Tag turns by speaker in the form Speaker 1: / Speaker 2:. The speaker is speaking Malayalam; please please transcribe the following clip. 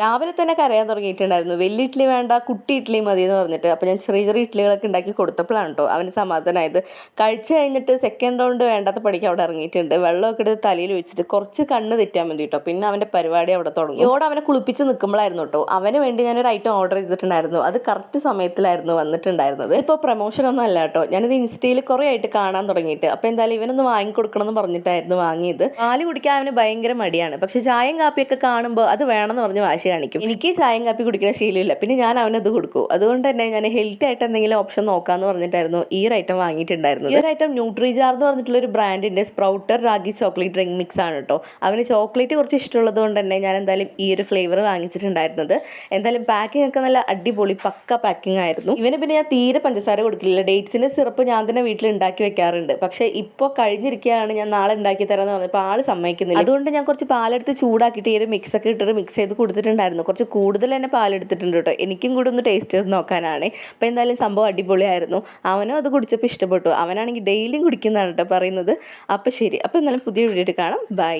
Speaker 1: രാവിലെ തന്നെ കരയാൻ തുടങ്ങിയിട്ടുണ്ടായിരുന്നു. വലിയ ഇഡ്ഡലി വേണ്ട കുട്ടി ഇഡ്ഡലി മതി എന്ന് പറഞ്ഞിട്ട്. അപ്പോൾ ഞാൻ ചെറിയ ചെറിയ ഇഡ്ഡലികളൊക്കെ ഉണ്ടാക്കി കൊടുത്തപ്പോഴാണ് കേട്ടോ അവന് സമാധാനമായത് കഴിച്ചു കഴിഞ്ഞിട്ട് സെക്കൻഡ് റൗണ്ട് വേണ്ടാത്ത പണിക്ക് അവിടെ ഇറങ്ങിയിട്ടുണ്ട്. വെള്ളമൊക്കെ എടുത്ത് തലയിൽ വെച്ചിട്ട് കുറച്ച് കണ്ണ് തെറ്റാൻ വേണ്ടി കേട്ടോ പിന്നെ അവന്റെ പരിപാടി അവിടെ തുടങ്ങി. ഇയോടെ അവനെ കുളിപ്പിച്ച് നിൽക്കുമ്പോഴായിരുന്നു കേട്ടോ അവന് വേണ്ടി ഞാനൊരു ഐറ്റം ഓർഡർ ചെയ്തിട്ടുണ്ടായിരുന്നു. അത് കറക്റ്റ് സമയത്തിലായിരുന്നു വന്നിട്ടുണ്ടായിരുന്നത്. ഇപ്പോൾ പ്രൊമോഷൻ ഒന്നും അല്ല കേട്ടോ ഞാനിത് ഇൻസ്റ്റയിൽ കുറേ ആയിട്ട് കാണാൻ തുടങ്ങിയിട്ട്. അപ്പോൾ എന്തായാലും ഇവനൊന്ന് വാങ്ങിക്കൊടുക്കണം എന്ന് പറഞ്ഞിട്ടായിരുന്നു വാങ്ങിയത്. പാൽ കുടിക്കാൻ അവന് ഭയങ്കര മടിയാണ്. പക്ഷേ ചായയും കാപ്പിയൊക്കെ കാണുമ്പോൾ അത് വേണമെന്ന് പറഞ്ഞ് വാശി കാണിക്കും. എനിക്ക് ചായയും കാപ്പി കുടിക്കുന്ന ശീലമില്ല. പിന്നെ ഞാൻ അവനത് കൊടുക്കും. അതുകൊണ്ട് തന്നെ ഞാൻ ഹെൽത്തി ആയിട്ട് എന്തെങ്കിലും ഓപ്ഷൻ നോക്കാന്ന് പറഞ്ഞിട്ടായിരുന്നു ഈ ഒരു ഐറ്റം വാങ്ങിയിട്ടുണ്ടായിരുന്നു ഈ ഒരു ഐറ്റം ന്യൂട്രിജാർ എന്ന് പറഞ്ഞിട്ടുള്ള ഒരു ബ്രാൻഡിന്റെ sprouter ragi chocolate drink mix ആണ് കേട്ടോ അവന് ചോക്ലേറ്റ് കുറച്ച് ഇഷ്ടമുള്ളത് കൊണ്ട് തന്നെ ഞാൻ എന്തായാലും ഈ ഒരു ഫ്ലേവർ വാങ്ങിച്ചിട്ടുണ്ടായിരുന്നത്. എന്തായാലും പാക്കിംഗ് ഒക്കെ നല്ല അടിപൊളി പക്ക പാക്കിംഗ് ആയിരുന്നു. ഇവന് പിന്നെ ഞാൻ തീരെ പഞ്ചസാര കൊടുക്കില്ല. ഡേറ്റ്സിന്റെ സിറപ്പ് ഞാൻ തന്നെ വീട്ടിൽ ഉണ്ടാക്കി വെക്കാറുണ്ട്. പക്ഷേ ഇപ്പോൾ കഴിഞ്ഞിരിക്കുകയാണ് ഞാൻ നാളെ ഉണ്ടാക്കി തരാമെന്ന് പറഞ്ഞപ്പോൾ ആൾ സമ്മതിക്കുന്നില്ല. അതുകൊണ്ട് ഞാൻ കുറച്ച് പാലെടുത്ത് ചൂടാക്കിയിട്ട് ഈ ഒരു മിക്സ് ഒക്കെ ഇട്ടിട്ട് മിക്സ് ചെയ്ത് കൊടുത്തിട്ടുണ്ടായിരുന്നു കുറച്ച് കൂടുതൽ തന്നെ പാലെടുത്തിട്ടുണ്ട് കേട്ടോ. എനിക്കും കൂടെ ഒന്ന് ടേസ്റ്റ് ചെയ്ത് നോക്കാനാണ്. അപ്പോൾ എന്തായാലും സംഭവം അടിപൊളിയായിരുന്നു. അവനും അത് കുടിച്ചപ്പോൾ ഇഷ്ടപ്പെട്ടു. അവനാണെങ്കിൽ ഡെയിലിയും കുടിക്കുന്നതാണ് കേട്ടോ പറയുന്നത്. അപ്പോൾ ശരി. അപ്പോൾ എന്നാലും പുതിയ വീഡിയോ കാണാം. ബൈ